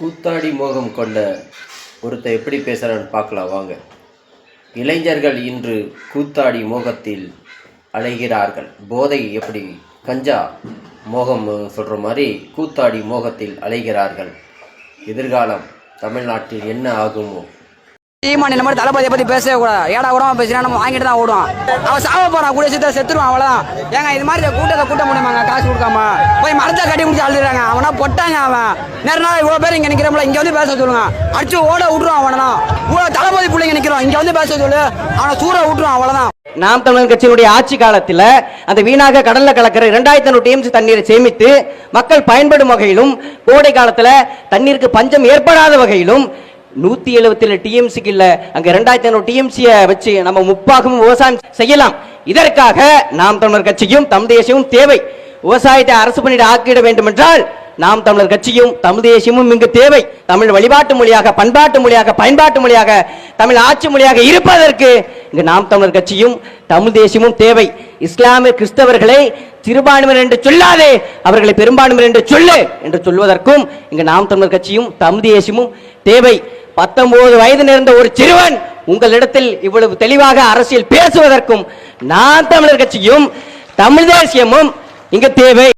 கூத்தாடி மோகம் கொண்ட ஒருத்தர் எப்படி பேசுகிறான்னு பார்க்கலாம் வாங்க. இளைஞர்கள் இன்று கூத்தாடி மோகத்தில் அலைகிறார்கள். போதை எப்படி? கஞ்சா மோகம் சொல்கிற மாதிரி கூத்தாடி மோகத்தில் அலைகிறார்கள். எதிர்காலம் தமிழ்நாட்டில் என்ன ஆகுமோ? சீமான் இந்த மாதிரி தளபதியை பத்தி பேசவே கூடாது. ஏடா கூட பேசினா நம்ம வாங்கிட்டு தான் ஓடுவான். அவன் சாவ போறான் கூட சேர்த்து செத்துருவான் அவ்வளவுதான். ஏங்க இது மாதிரி கூட்டத்தை கூட்ட முடியுமாங்க? காசு கொடுக்காம. போய் மரத்தை கட்டி முடிச்சு அழுதுறாங்க. அவனா பொட்டாங்க அவன். நேர நாள் இவ்வளவு பேர் இங்க நிக்கிறோம்ல இங்க வந்து பேச சொல்லுங்க. அடிச்சு ஓட விட்டுருவான் அவனா இவ்வளவு தளபதி பிள்ளைங்க நிக்கிறோம். இங்க வந்து பேச சொல்லு. அவனை சூற விட்டுருவான் அவ்வளவுதான். நாம் தமிழர் கட்சியினுடைய ஆட்சி காலத்தில் அந்த வீணாக கடல்ல கலக்கிற இரண்டாயிரத்தி ஐநூறு டிஎம்சி தண்ணீரை சேமித்து மக்கள் பயன்படும் வகையிலும் கோடை காலத்தில் தண்ணீருக்கு பஞ்சம் ஏற்படாத வகையிலும் நூத்தி எழுபத்தி ஏழு டிஎம்சிக்கு இல்ல. அங்க ரெண்டாயிரத்தி ஐநூறு டிஎம்சியை வச்சு நம்ம முப்பாகவும் விவசாயம் செய்யலாம். இதற்காக நாம் தமிழர் கட்சியும் தம் தேசியமும் தேவை. விவசாயத்தை அரசு பணியிட ஆக்கிட வேண்டும் என்றால் நாம் தமிழர் கட்சியும் தமிழ் தேசியமும் இங்கு தேவை. தமிழ் வழிபாட்டு மொழியாக பண்பாட்டு மொழியாக பயன்பாட்டு மொழியாக தமிழ் ஆட்சி மொழியாக இருப்பதற்கு இங்கு நாம் தமிழர் கட்சியும் தமிழ் தேசியமும் தேவை. இஸ்லாமிய கிறிஸ்தவர்களை சிறுபான்மையினர் என்று சொல்லாதே அவர்களை பெரும்பான்மையினர் என்று சொல்லு என்று சொல்வதற்கும் இங்கு நாம் தமிழர் கட்சியும் தமிழ் தேசியமும் தேவை. பத்தொன்பது வயது நேர்ந்த ஒரு சிறுவன் உங்களிடத்தில் இவ்வளவு தெளிவாக அரசியல் பேசுவதற்கும் நான் தமிழர் கட்சியும் தமிழ் தேசியமும் இங்கு தேவை.